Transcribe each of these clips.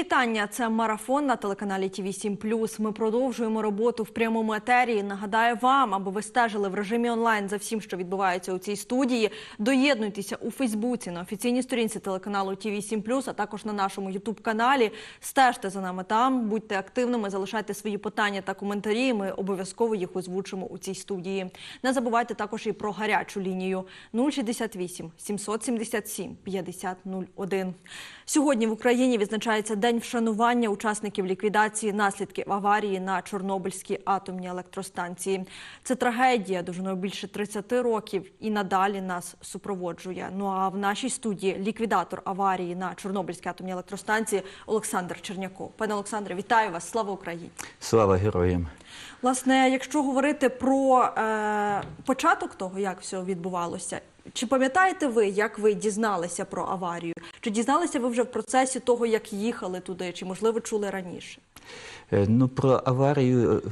вітання. Це марафон на телеканалі ТВ 7 Ми продовжуємо роботу в прямому етері. Нагадаю вам, аби ви стежили в режимі онлайн за всім, що відбувається у цій студії. Доєднуйтеся у Фейсбуці на офіційній сторінці телеканалу ТВ 7 а також на нашому Ютуб каналі. Стежте за нами там, будьте активними, залишайте свої питання та коментарі. Ми обов'язково їх озвучимо у цій студії. Не забувайте також і про гарячу лінію 068 777 50 01. Сьогодні в Україні відзначається день вшанування учасників ліквідації наслідків аварії на Чорнобильській атомній електростанції. Це трагедія довжиною більше 30 років і надалі нас супроводжує. Ну а в нашій студії ліквідатор аварії на Чорнобильській атомній електростанції Олександр Черняков. Пане Олександре, вітаю вас! Слава Україні! Слава героям! Власне, якщо говорити про е, початок того, як все відбувалося, чи пам'ятаєте ви, як ви дізналися про аварію? Чи дізналися ви вже в процесі того, як їхали туди, чи можливо чули раніше? Е, Ну, про аварію, е,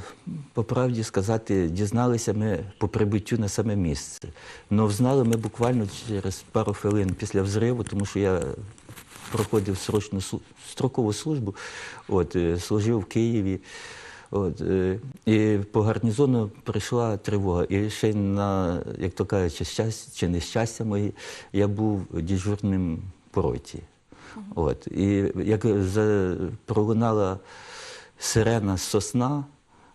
по правді сказати, дізналися ми по прибуттю на саме місце. Ну, знали ми буквально через пару хвилин після взриву, тому що я проходив срочну строкову службу, от, е, служив в Києві. От, е, і по гарнізону прийшла тривога. І ще на, як то кажуть, щастя чи нещастя моє, я був дежурним по роті. От, і як пролунала сирена сосна,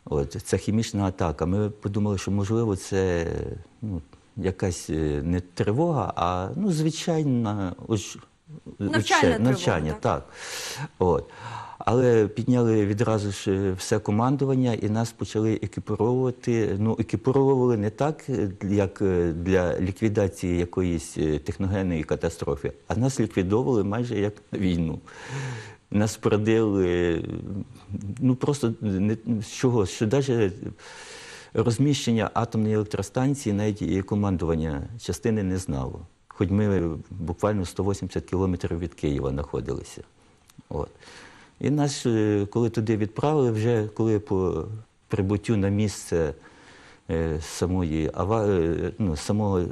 от, це хімічна атака. Ми подумали, що можливо це ну, якась е, не тривога, а ну, звичайна ось, уче- тривога, навчання. так? Так. От. Але підняли відразу ж е, все командування і нас почали екіпіровувати. Ну, екіпіровували не так, е, як е, для ліквідації якоїсь техногенної катастрофи, а нас ліквідовували майже як на війну. Нас продали, ну просто не з чого, що навіть розміщення атомної електростанції навіть і командування частини не знало. Хоч ми буквально 180 кілометрів від Києва знаходилися. От. І нас, е, коли туди відправили, вже коли по прибуттю на місце е, самої е, ну, самого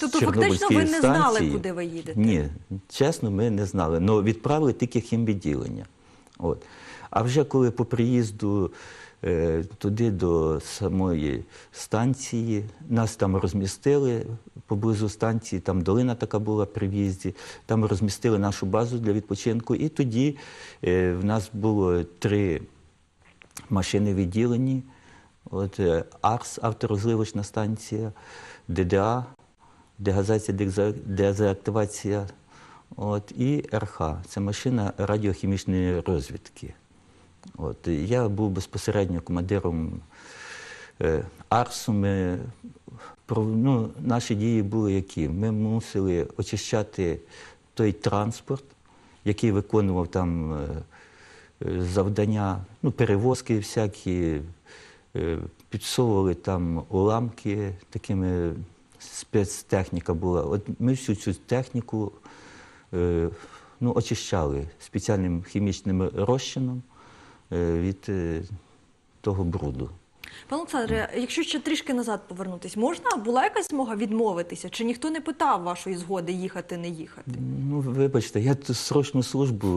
Тобто, фактично, ви не знали, куди ви їдете? Ні, чесно, ми не знали. але відправили тільки хімвідділення. От. А вже коли по приїзду туди до самої станції, нас там розмістили поблизу станції, там долина така була при в'їзді, там розмістили нашу базу для відпочинку. І тоді е, в нас було три машини відділені. От, е, АРС, авторозливочна станція, ДДА, дегазація, деза- дезактивація, от, і РХ це машина радіохімічної розвідки. От, я був безпосередньо командиром е, АРСу. Ми, ну, наші дії були які? Ми мусили очищати той транспорт, який виконував там е, завдання, ну, перевозки всякі, е, підсовували там уламки, такими спецтехніка була. От ми всю цю техніку е, ну, очищали спеціальним хімічним розчином від е, того бруду. Пане Олександре, якщо ще трішки назад повернутись, можна була якась змога відмовитися? Чи ніхто не питав вашої згоди їхати, не їхати? Ну, вибачте, я тут срочну службу.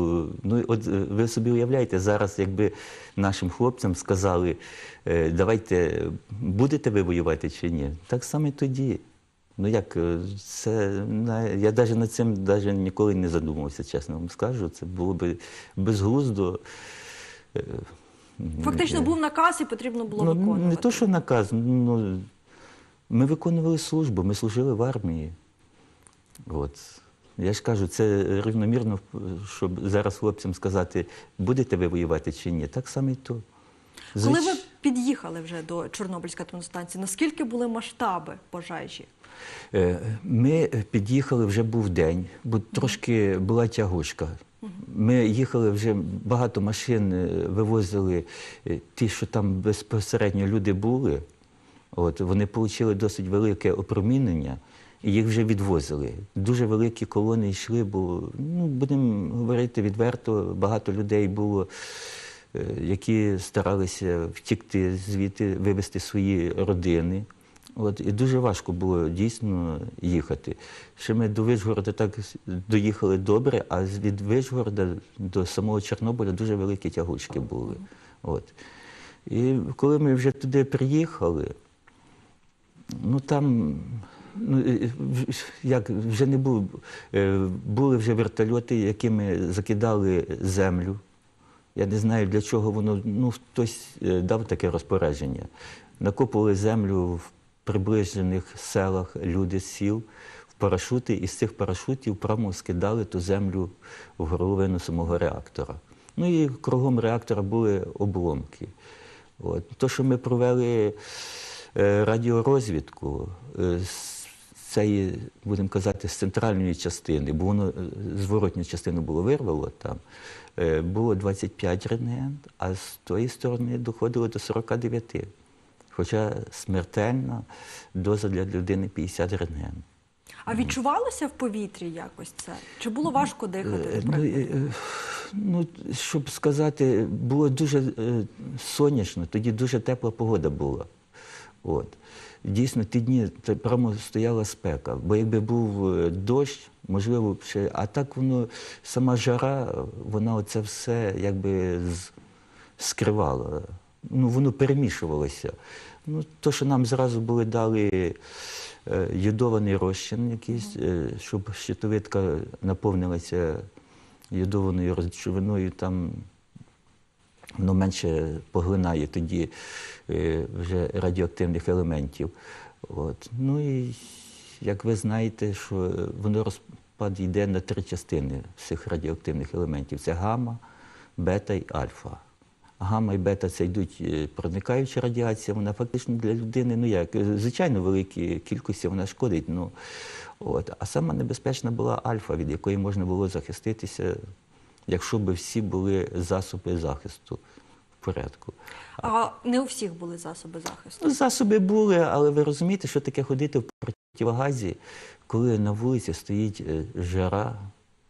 Ну, от е, ви собі уявляєте, зараз, якби нашим хлопцям сказали, е, давайте будете ви воювати чи ні, так само тоді. Ну як, е, це я навіть над цим даже ніколи не задумувався, чесно вам скажу. Це було б безглуздо. Е, Фактично був наказ і потрібно було ну, виконувати. Не то, що наказ. Ну, ми виконували службу, ми служили в армії. От. Я ж кажу, це рівномірно, щоб зараз хлопцям сказати, будете ви воювати чи ні. Так само і то. Коли ви під'їхали вже до Чорнобильської атомної станції, наскільки були масштаби пожежі? Е, Ми під'їхали, вже був день, бо трошки була тягучка. Ми їхали вже багато машин е, вивозили е, ті, що там безпосередньо люди були. От, вони отримали досить велике опромінення і їх вже відвозили. Дуже великі колони йшли, бо ну, будемо говорити відверто, багато людей було, е, які старалися втікти звідти, вивезти свої родини. От, і дуже важко було дійсно їхати. Ще ми до Вишгорода так доїхали добре, а від Вишгорода до самого Чорнобиля дуже великі тягучки були. От. І коли ми вже туди приїхали, ну там, ну, як вже не було, е, були вже вертольоти, якими закидали землю. Я не знаю, для чого воно, ну, хтось е, дав таке розпорядження. Накопували землю в приближених селах люди сіл в парашути, і з цих парашутів прямо скидали ту землю в горловину самого реактора. Ну і кругом реактора були обломки. От. То, що ми провели е, радіорозвідку е, з цієї, будемо казати, з центральної частини, бо воно е, зворотню частину було вирвало там, було 25 рентген, а з тої сторони доходило до 49. Хоча смертельна доза для людини 50 рентген. А відчувалося в повітрі якось це? Чи було важко дихати? Е, Ну, е, е, ну, щоб сказати, було дуже сонячно, тоді дуже тепла погода була. От. Дійсно, ті дні прямо стояла спека, бо якби був дощ, можливо, ще. А так воно, сама жара, вона оце все якби скривала. Ну, воно перемішувалося. Ну, то, що нам зразу були дали е, йодований розчин якийсь, е, щоб щитовидка наповнилася йодованою речовиною, там воно менше поглинає тоді е, вже радіоактивних елементів. От. Ну і як ви знаєте, що воно розпад йде на три частини всіх радіоактивних елементів: це гамма, бета і альфа. Гамма і бета це йдуть е, проникаюча радіація, вона фактично для людини, ну як, е, звичайно, великі кількості вона шкодить. Ну, от. А сама небезпечна була альфа, від якої можна було захиститися, якщо б всі були засоби захисту в порядку. А не у всіх були засоби захисту. Ну, засоби були, але ви розумієте, що таке ходити в противогазі, коли на вулиці стоїть е, жара,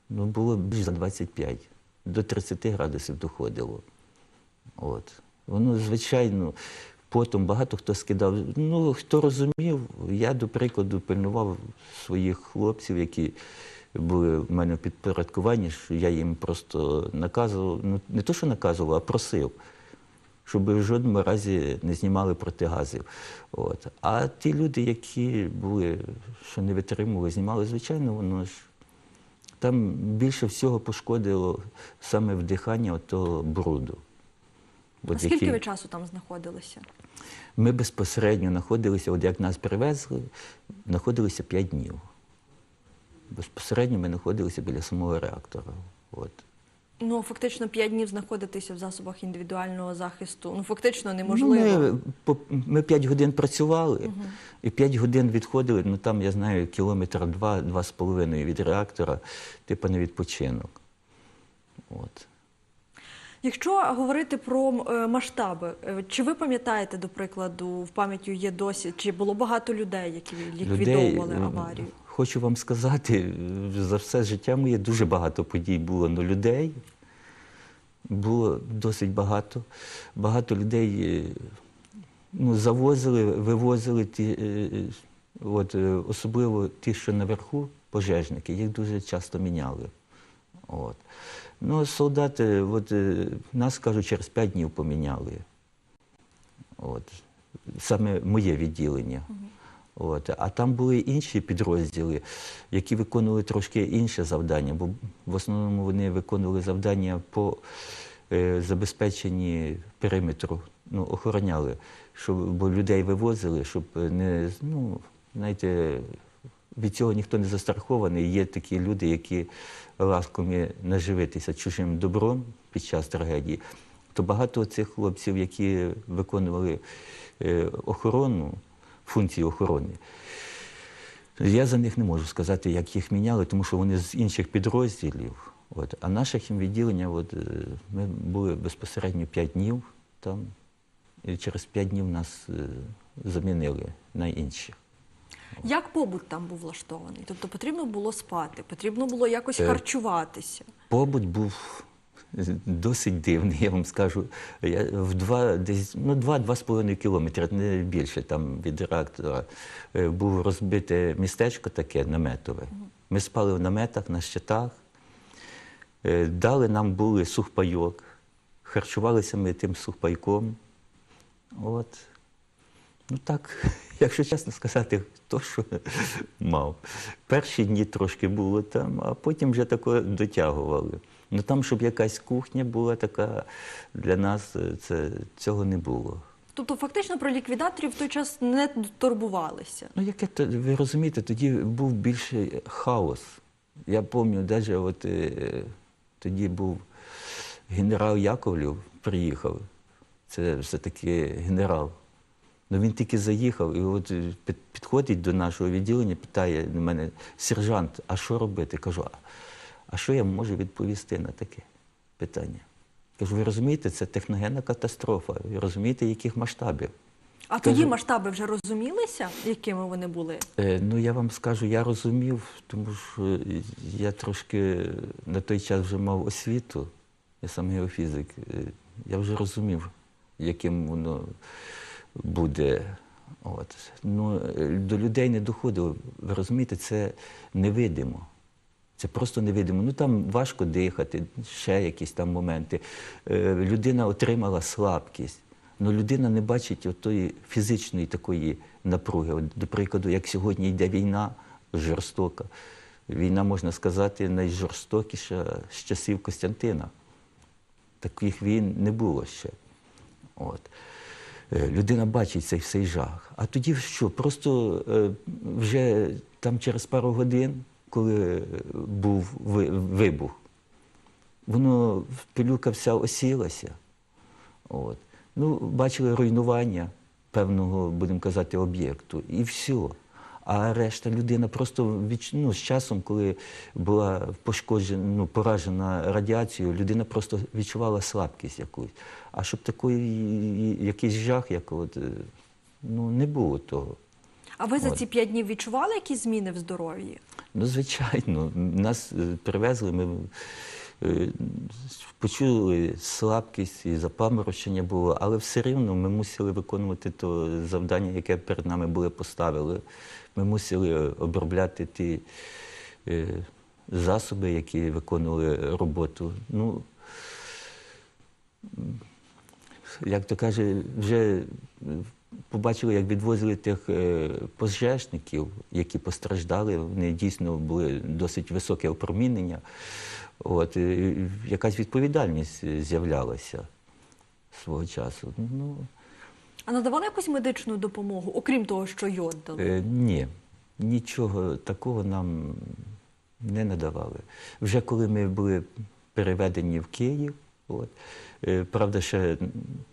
ну було більш за 25, до 30 градусів доходило. От. Воно, звичайно, потім багато хто скидав. Ну, хто розумів, я, до прикладу, пильнував своїх хлопців, які були в мене в підпорядкуванні, що я їм просто наказував, ну не то, що наказував, а просив щоб в жодному разі не знімали протигазів. От. А ті люди, які були, що не витримували, знімали, звичайно, воно ж там більше всього пошкодило саме вдихання того бруду. А От скільки ви часу там знаходилися? Ми безпосередньо знаходилися, от як нас привезли, знаходилися 5 днів. Безпосередньо ми знаходилися біля самого реактора. От. Ну, фактично 5 днів знаходитися в засобах індивідуального захисту. Ну, фактично неможливо. Ну, ми, ми 5 годин працювали і 5 годин відходили, ну там, я знаю, кілометр два, два з половиною від реактора, типу на відпочинок. От. Якщо говорити про е, масштаби, е, чи ви пам'ятаєте, до прикладу, в пам'яті є досі, чи було багато людей, які ліквідовували Людей, аварію? Хочу вам сказати, за все життя моє дуже багато подій було, але людей було досить багато. Багато людей е, ну, завозили, вивозили ті, от, особливо ті, що наверху, пожежники, їх дуже часто міняли. От. Ну, солдати, от, е, нас, кажуть, через 5 днів поміняли. От. Саме моє відділення. От. А там були інші підрозділи, які виконували трошки інше завдання, бо в основному вони виконували завдання по е, забезпеченні периметру, ну, охороняли, щоб, бо людей вивозили, щоб не, ну, знаєте, від цього ніхто не застрахований. Є такі люди, які ласкомі наживитися чужим добром під час трагедії. То багато цих хлопців, які виконували е, охорону, функції охорони, я за них не можу сказати, як їх міняли, тому що вони з інших підрозділів. От. А наше хімвідділення, от, е, ми були безпосередньо 5 днів там, і через 5 днів нас е, замінили на інші. Як побут там був влаштований? Тобто потрібно було спати, потрібно було якось Е, харчуватися. Побут був досить дивний, я вам скажу. Я в два, десь, ну, два-два з половиною кілометри, не більше там від реактора, е, було розбите містечко таке наметове. Ми спали в наметах, на щитах. Е, Дали нам були сухпайок, харчувалися ми тим сухпайком. От. Ну так, якщо чесно сказати, то що мав. Перші дні трошки було там, а потім вже тако дотягували. Ну там, щоб якась кухня була така для нас, е, це, цього не було. Тобто, фактично про ліквідаторів в той час не турбувалися. Ну, яке то, ви розумієте, тоді був більший хаос. Я пам'ятаю, навіть от, е, тоді був генерал Яковлів, приїхав. Це все-таки генерал. Ну він тільки заїхав і от е, підходить до нашого відділення, питає мене, сержант, а що робити? Кажу, а, а що я можу відповісти на таке питання? Кажу, ви розумієте, це техногенна катастрофа. Ви розумієте, яких масштабів? А Скажи- тоді масштаби вже розумілися, якими вони були? Е, Ну, я вам скажу, я розумів, тому що я трошки на той час вже мав освіту, я сам геофізик, е, я вже розумів, яким воно буде. От. Ну, до людей не доходило. Ви розумієте, це невидимо. Це просто невидимо. Ну там важко дихати, ще якісь там моменти. Е, людина отримала слабкість. Ну людина не бачить отої фізичної такої напруги. От, до прикладу, як сьогодні йде війна жорстока. Війна, можна сказати, найжорстокіша з часів Костянтина. Таких війн не було ще. От. Е, Людина бачить цей всей жах. А тоді що? Просто е, вже там через пару годин, коли був вибух, воно пилюка вся осілася. От. Ну, бачили руйнування певного, будемо казати, об'єкту, і все. А решта людина просто відч... ну, з часом, коли була пошкоджена, ну, поражена радіацією, людина просто відчувала слабкість якусь. А щоб такий якийсь жах, як от, е, ну, не було того. А ви за ці п'ять днів відчували якісь зміни в здоров'ї? Ну, звичайно, нас е, привезли, ми почули слабкість і запаморочення було, але все рівно ми мусили виконувати то завдання, яке перед нами були поставили. Ми мусили обробляти ті е, засоби, які виконували роботу. Ну, як то каже, вже е, побачили, як відвозили тих е, пожежників, які постраждали. Вони дійсно були досить високе опромінення. От, якась відповідальність з'являлася свого часу. Ну, А надавали якусь медичну допомогу, окрім того, що йод дали? Е, ні, нічого такого нам не надавали. Вже коли ми були переведені в Київ, от, е, правда, ще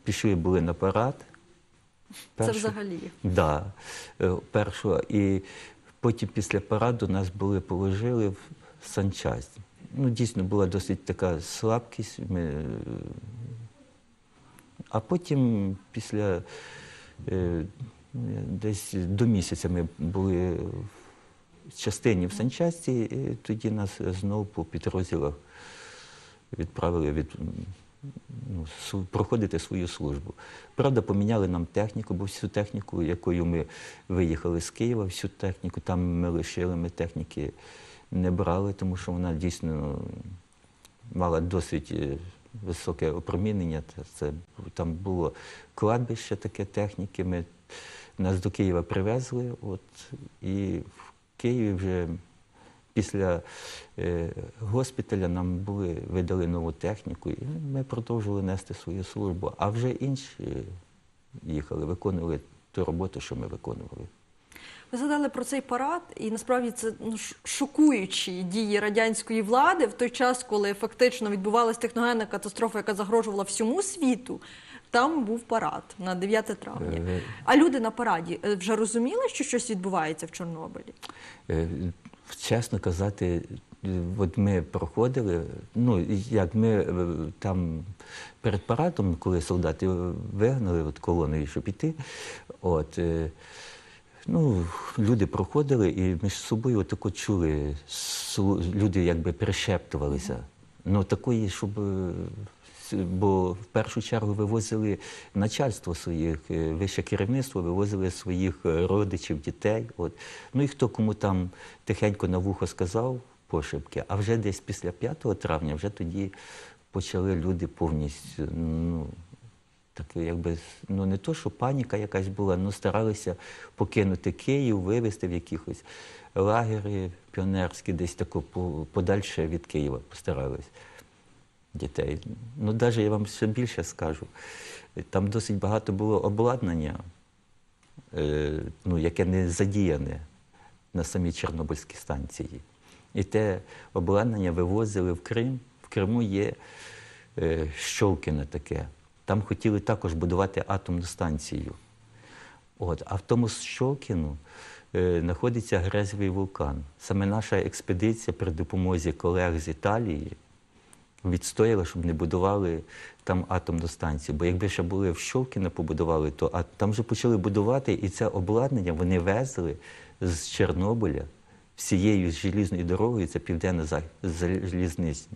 пішли були на парад. Це взагалі. Да, е, першого. І потім після параду нас були положили в санчасть. Ну, дійсно, була досить така слабкість. Ми... е, А потім, після е, десь до місяця ми були в частині в санчасті, і тоді нас знову по підрозділах відправили від, проходити свою службу. Правда, поміняли нам техніку, бо всю техніку, якою ми виїхали з Києва, всю техніку там ми лишили, ми техніки не брали, тому що вона дійсно мала досить е, високе опромінення. Це, там було кладбище таке техніки. Ми, нас до Києва привезли, от, і в Києві вже після е, госпіталя нам були, видали нову техніку, і ми продовжували нести свою службу. А вже інші їхали, виконували ту роботу, що ми виконували. Ви згадали про цей парад, і насправді це ну, шокуючі дії радянської влади в той час, коли фактично відбувалася техногенна катастрофа, яка загрожувала всьому світу. Там був парад на 9 травня. Е, А люди на параді е, вже розуміли, що щось відбувається в Чорнобилі? Е, Чесно казати, е, от ми проходили, ну як ми е, там перед парадом, коли солдати вигнали от колоною, щоб іти, от, е, ну, люди проходили і між собою отако чули, люди якби перешептувалися. Ну такої, щоб. Бо в першу чергу вивозили начальство своїх, е, вище керівництво, вивозили своїх е, родичів, дітей. От. Ну і хто кому там тихенько на вухо сказав пошепки, а вже десь після 5 травня, вже тоді почали люди повністю, ну, так якби, ну не то, що паніка якась була, ну старалися покинути Київ, вивезти в якихось лагері піонерські, десь тако подальше від Києва постарались дітей. Ну, навіть я вам ще більше скажу. Там досить багато було обладнання, е, ну, яке не задіяне на самій Чорнобильській станції. І те обладнання вивозили в Крим. В Криму є е, Щолкіне таке. Там хотіли також будувати атомну станцію. От, а в тому Щокіну е, знаходиться Грезовий вулкан. Саме наша експедиція при допомозі колег з Італії відстояла, щоб не будували там атомну станцію. Бо якби ще були в Щокіно побудували, то а там вже почали будувати, і це обладнання вони везли з Чорнобиля всією желізною дорогою, це південна залізниця.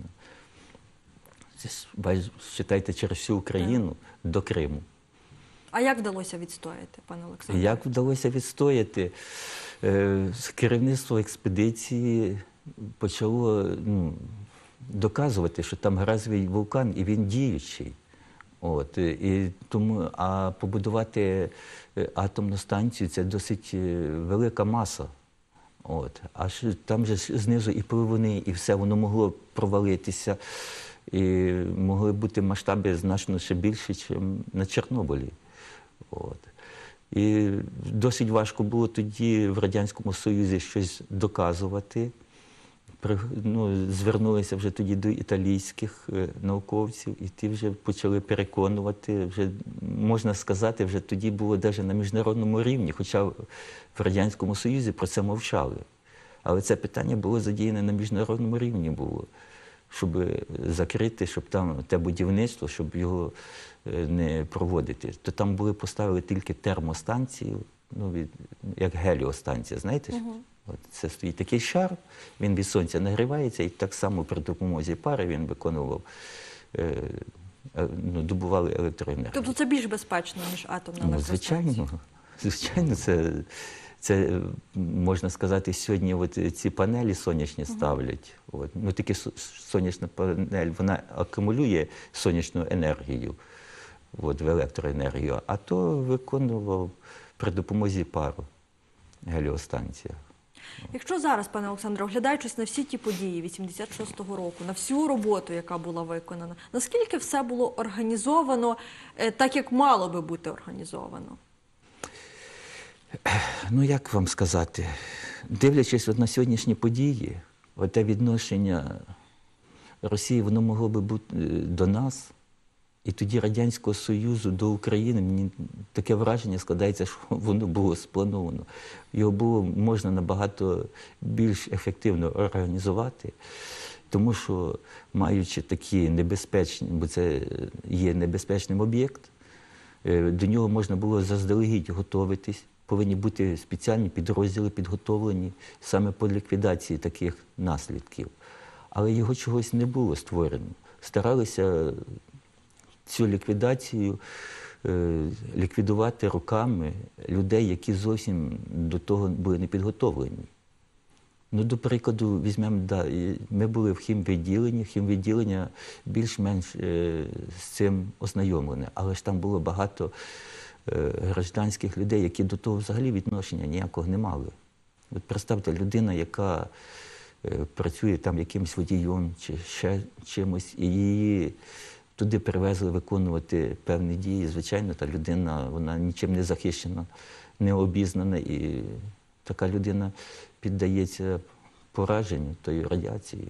Считайте, через всю Україну до Криму. А як вдалося відстояти, пане Олександре? Як вдалося відстояти? Е, Керівництво експедиції почало ну, доказувати, що там газовий вулкан і він діючий. От, і тому, а побудувати е, атомну станцію це досить е, велика маса. От. А ж там же знизу і пливуни, і все воно могло провалитися. І могли бути масштаби значно ще більші, ніж на Чорнобилі. От. І досить важко було тоді в Радянському Союзі щось доказувати. Ну, звернулися вже тоді до італійських е, науковців, і ті вже почали переконувати. Вже можна сказати, вже тоді було навіть на міжнародному рівні, хоча в Радянському Союзі про це мовчали. Але це питання було задіяне на міжнародному рівні було, щоб закрити, щоб там те будівництво, щоб його е, не проводити. То там були поставили тільки термостанцію, ну, від, як геліостанція, знаєте? ж? От це стоїть такий шар, він від сонця нагрівається, і так само при допомозі пари він виконував, е, е, ну, добували електроенергію. Тобто це більш безпечно, ніж атомна Ну, електростанція? звичайно, звичайно, це, це можна сказати, сьогодні от ці панелі сонячні ставлять. От. Ну, тільки сонячна панель, вона акумулює сонячну енергію от, в електроенергію, а то виконував при допомозі пару геліостанція. Якщо зараз, пане Олександре, оглядаючись на всі ті події 86-го року, на всю роботу, яка була виконана, наскільки все було організовано е, так, як мало би бути організовано? Ну, як вам сказати, дивлячись от на сьогоднішні події, те відношення Росії, воно могло би бути е, до нас, і тоді Радянського Союзу до України, мені таке враження складається, що воно було сплановано. Його було можна набагато більш ефективно організувати, тому що, маючи такі небезпечні, бо це є небезпечним об'єкт, Е, До нього можна було заздалегідь готуватись. Повинні бути спеціальні підрозділи підготовлені саме по ліквідації таких наслідків. Але його чогось не було створено. Старалися цю ліквідацію е, ліквідувати руками людей, які зовсім до того були не підготовлені. Ну, до прикладу, візьмемо, да, ми були в хімвідділенні, хімвідділення більш-менш е, з цим ознайомлене, але ж там було багато е, гражданських людей, які до того взагалі відношення ніякого не мали. От представте, людина, яка е, працює там якимось водієм чи ще чимось, і її туди привезли виконувати певні дії. Звичайно, та людина вона нічим не захищена, не обізнана, і така людина піддається пораженню тої радіації.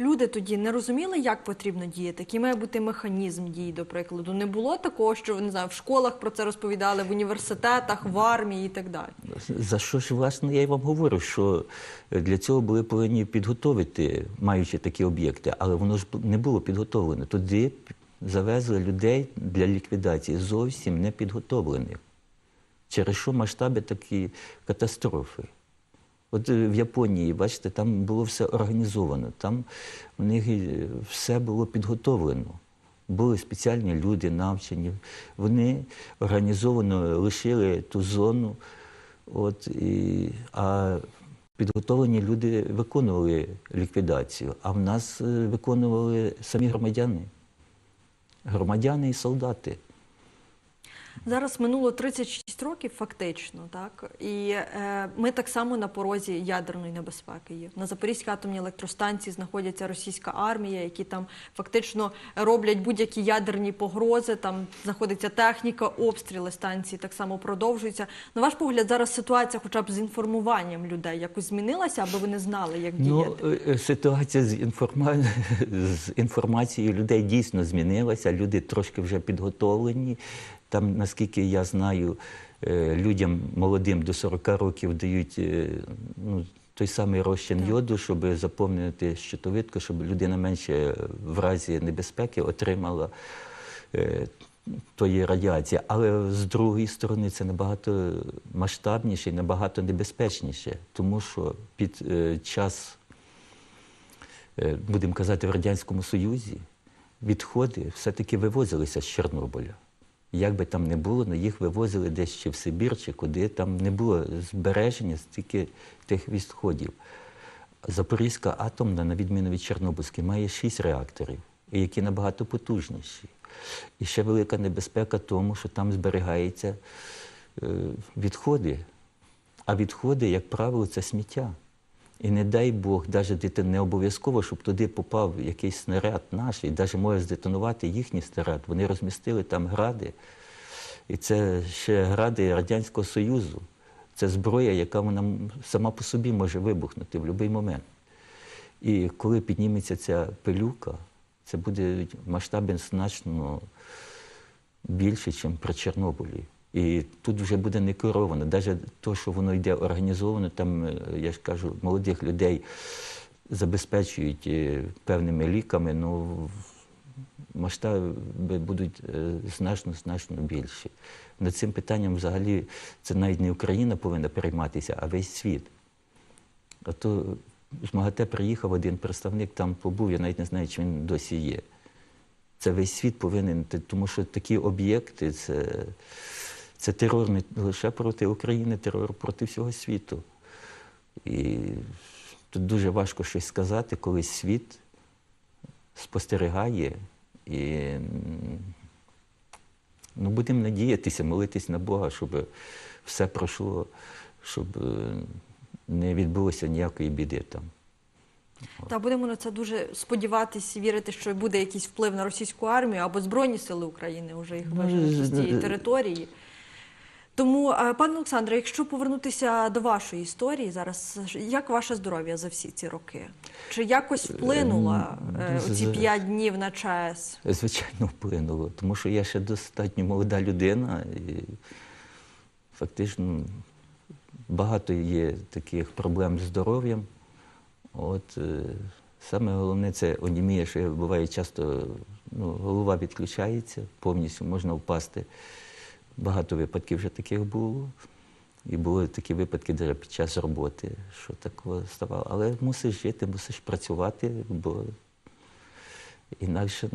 Люди тоді не розуміли, як потрібно діяти, який має бути механізм дій, до прикладу. Не було такого, що не знаю, в школах про це розповідали, в університетах, в армії і так далі. За що ж, власне, я й вам говорю, що для цього були повинні підготовити, маючи такі об'єкти, але воно ж не було підготовлено. Туди завезли людей для ліквідації зовсім не підготовлених. Через що масштаби такі катастрофи. От е, в Японії, бачите, там було все організовано, там у них е, все було підготовлено. Були спеціальні люди навчені. Вони організовано лишили ту зону, от, і, а підготовлені люди виконували ліквідацію, а в нас е, виконували самі громадяни. Громадяни і солдати. Зараз минуло 36 років, фактично, так і е, ми так само на порозі ядерної небезпеки є. На Запорізькій атомній електростанції знаходяться російська армія, які там фактично роблять будь-які ядерні погрози. Там знаходиться техніка, обстріли станції так само продовжуються. На ваш погляд, зараз ситуація, хоча б з інформуванням людей, якось змінилася, аби вони знали, як Ну, діяти. е, ситуація з, інформа... з інформацією людей дійсно змінилася. Люди трошки вже підготовлені. Там, наскільки я знаю, е, людям молодим до 40 років дають е, ну, той самий розчин йоду, щоб заповнити щитовидку, щоб людина менше в разі небезпеки отримала е, тої радіації. Але з другої сторони це набагато масштабніше і набагато небезпечніше, тому що під час будемо казати, в Радянському Союзі відходи все-таки вивозилися з Чорнобиля. Як би там не було, але їх вивозили десь чи в Сибір, чи куди, там не було збереження стільки тих відходів. Запорізька атомна, на відміну від Чорнобильської, має шість реакторів, які набагато потужніші. І ще велика небезпека тому, що там зберігаються е, відходи. А відходи, як правило, це сміття. І не дай Бог, навіть не обов'язково, щоб туди попав якийсь снаряд наш, і навіть може здетонувати їхній снаряд. Вони розмістили там гради. І це ще гради Радянського Союзу. Це зброя, яка вона сама по собі може вибухнути в будь-який момент. І коли підніметься ця пилюка, це буде масштаби значно більше, ніж при Чорнобилі. І тут вже буде не керовано. Навіть те, що воно йде організовано, там, е, я ж кажу, молодих людей забезпечують е, певними ліками, ну масштаби будуть е, значно значно більші. Над цим питанням взагалі це навіть не Україна повинна перейматися, а весь світ. А то з МАГАТЕ приїхав один представник, там побув, я навіть не знаю, чи він досі є. Це весь світ повинен, тому що такі об'єкти це, це терор не лише проти України, терор проти всього світу. І тут дуже важко щось сказати, коли світ спостерігає і ну, будемо надіятися, молитись на Бога, щоб все пройшло, щоб е, не відбулося ніякої біди там. Та будемо на це дуже сподіватись, вірити, що буде якийсь вплив на російську армію або Збройні сили України вже їх Ну, з цієї території. Тому, е, пане Олександре, якщо повернутися до вашої історії зараз, як ваше здоров'я за всі ці роки? Чи якось вплинуло е, ці п'ять днів на ЧАЕС? Звичайно, вплинуло, тому що я ще достатньо молода людина, і фактично багато є таких проблем з здоров'ям. От е, саме головне це онімія, що буває часто ну, голова відключається, повністю можна впасти. Багато випадків вже таких було. І були такі випадки, де під час роботи, що такого ставало. Але мусиш жити, мусиш працювати, бо інакше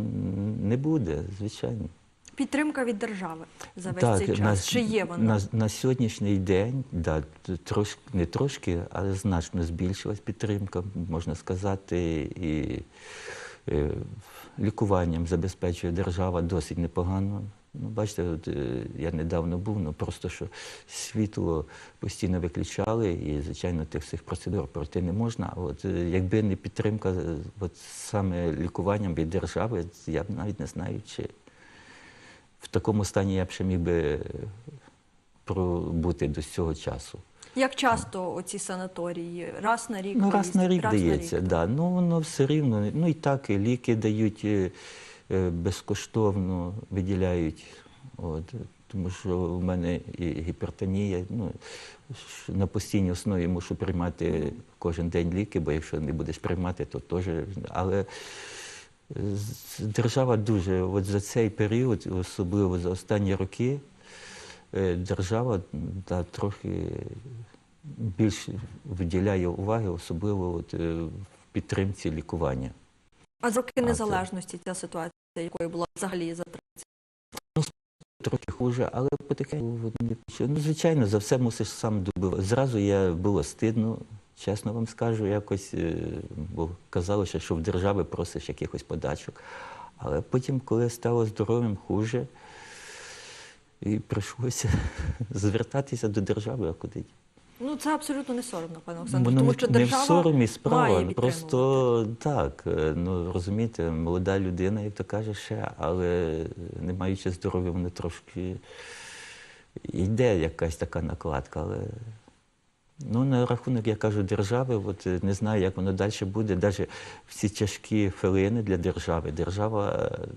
не буде, звичайно. Підтримка від держави за весь так, цей час. на, Чи є вона? на, на сьогоднішній день, да, т- трошки, не трошки, але значно збільшилась підтримка, можна сказати, і е, лікуванням забезпечує держава досить непогано. Ну, бачите, от, е, я недавно був, ну просто що світло постійно виключали, і, звичайно, тих всіх процедур пройти не можна. От, е, якби не підтримка е, от, саме лікуванням від держави, я б навіть не знаю, чи в такому стані я б ще міг би пробути до цього часу. Як часто оці санаторії? Раз на рік? Ну, раз на рік Раз дається, да. ну воно все рівно. Ну і так, і ліки дають безкоштовно, виділяють. От, тому що в мене і гіпертонія, ну, на постійній основі мушу приймати кожен день ліки, бо якщо не будеш приймати, то теж. Але держава дуже, от за цей період, особливо за останні роки, е, держава да, трохи більш виділяє уваги, особливо от, е, в підтримці лікування. А з роки незалежності ця ситуація, якою була взагалі за 30? Трохи хуже, але потихеньку. Ну, звичайно, за все мусиш сам добивати. Зразу я було стидно, чесно вам скажу, якось, е, бо казалося, що в держави просиш якихось подачок. Але потім, коли стало здоров'ям хуже, і прийшлося звертатися до держави, а куди? Ну це абсолютно не соромно, пане Олександр, Воно тому не- що не держава в соромі справа, має ну, просто так. е, Ну розумієте, молода людина, як то каже, ще, але не маючи здоров'я, вони трошки йде якась така накладка. Але ну на рахунок, я кажу, держави, от е, не знаю, як воно далі буде. Навіть в ці тяжкі хвилини для держави. Держава е,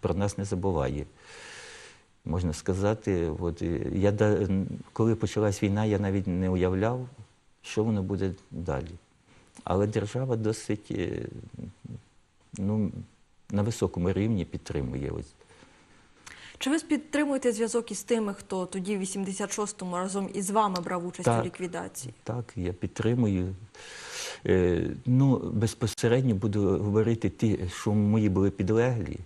про нас не забуває. Можна сказати, от я коли почалась війна, я навіть не уявляв, що воно буде далі. Але держава досить е, ну, на високому рівні підтримує. Ось. Чи ви підтримуєте зв'язок із тими, хто тоді в 86-му разом із вами брав участь Так. у ліквідації? Так, я підтримую. Е, ну, безпосередньо буду говорити ті, що мої були підлеглі.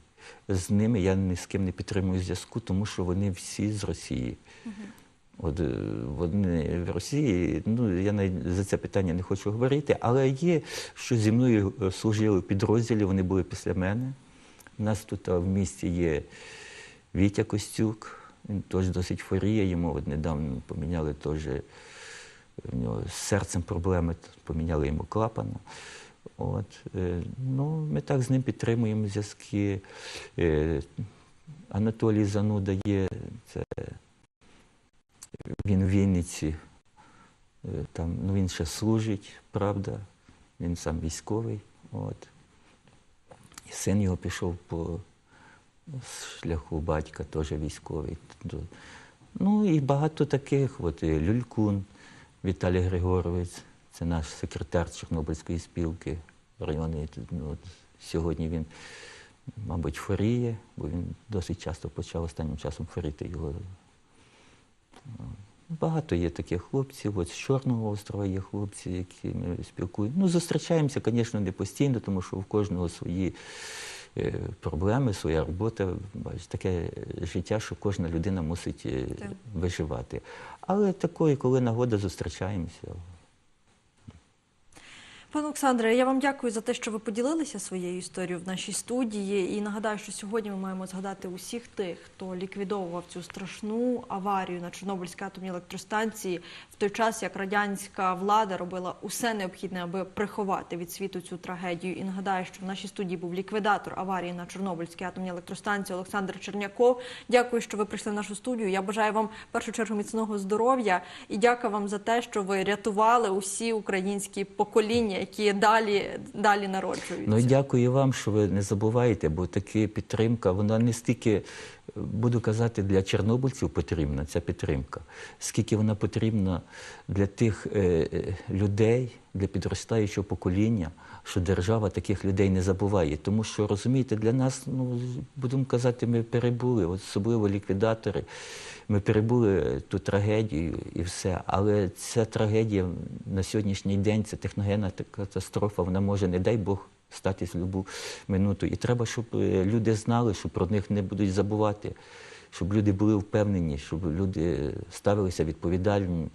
З ними я ні з ким не підтримую зв'язку, тому що вони всі з Росії. От е, вони в Росії, ну я навіть за це питання не хочу говорити, але є, що зі мною е, служили підрозділі, вони були після мене. У нас тут в місті є Вітя Костюк, він теж досить хворіє, йому от недавно поміняли теж е, в нього з серцем проблеми, поміняли йому клапана. От, е, ну, ми так з ним підтримуємо зв'язки. Е, Анатолій Зануда є, це він в Вінниці, е, там, ну, він ще служить, правда, він сам військовий. От. І син його пішов по шляху батька, теж військовий. Ну і багато таких, от, Люлькун Віталій Григорович, це наш секретар Чорнобильської спілки районної. Ну, от, сьогодні він, мабуть, хворіє, бо він досить часто почав останнім часом хворіти його. Багато є таких хлопців. От з Чорного острова є хлопці, які ми спілкуємося. Ну, зустрічаємося, звісно, не постійно, тому що у кожного свої е, проблеми, своя робота. Таке життя, що кожна людина мусить е, Так. виживати. Але такої, коли нагода, зустрічаємося. Пане Олександре, я вам дякую за те, що ви поділилися своєю історією в нашій студії. І нагадаю, що сьогодні ми маємо згадати усіх тих, хто ліквідовував цю страшну аварію на Чорнобильській атомній електростанції в той час, як радянська влада робила усе необхідне, аби приховати від світу цю трагедію. І нагадаю, що в нашій студії був ліквідатор аварії на Чорнобильській атомній електростанції Олександр Черняков. Дякую, що ви прийшли в нашу студію. Я бажаю вам в першу чергу міцного здоров'я і дякую вам за те, що ви рятували усі українські покоління, які далі, далі народжуються. Ну дякую вам, що ви не забуваєте, бо така підтримка, вона не стільки, буду казати, для чорнобильців потрібна, ця підтримка, скільки вона потрібна для тих е, е, людей, для підростаючого покоління, що держава таких людей не забуває. Тому що, розумієте, для нас, ну, будемо казати, ми перебули, особливо ліквідатори. Ми перебули ту трагедію і все. Але ця трагедія на сьогоднішній день, це техногенна та- катастрофа, вона може, не дай Бог, статись в будь-яку минуту. І треба, щоб е, люди знали, що про них не будуть забувати, щоб люди були впевнені, щоб люди ставилися відповідально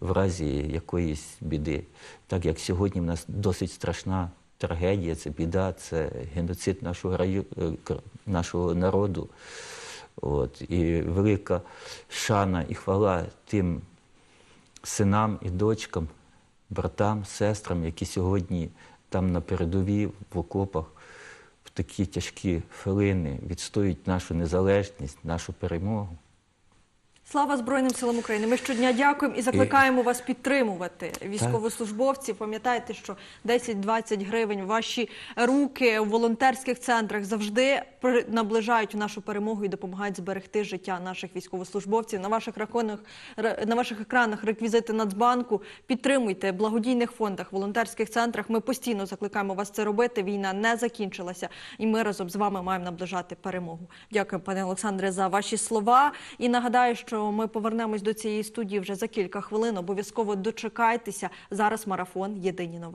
в разі якоїсь біди. Так як сьогодні в нас досить страшна трагедія, це біда, це геноцид нашого раю, е, нашого народу. От, і велика шана і хвала тим синам і дочкам, братам, сестрам, які сьогодні там на передовій, в окопах, в такі тяжкі хвилини відстоюють нашу незалежність, нашу перемогу. Слава Збройним силам України. Ми щодня дякуємо і закликаємо вас підтримувати військовослужбовців. Пам'ятайте, що 10-20 гривень ваші руки в волонтерських центрах завжди наближають нашу перемогу і допомагають зберегти життя наших військовослужбовців. На ваших рахунках на ваших екранах реквізити Нацбанку. Підтримуйте в благодійних фондах, волонтерських центрах. Ми постійно закликаємо вас це робити. Війна не закінчилася, і ми разом з вами маємо наближати перемогу. Дякую, пане Олександре, за ваші слова. І нагадаю, що що ми повернемось до цієї студії вже за кілька хвилин. Обов'язково дочекайтеся. Зараз марафон Єдині новини.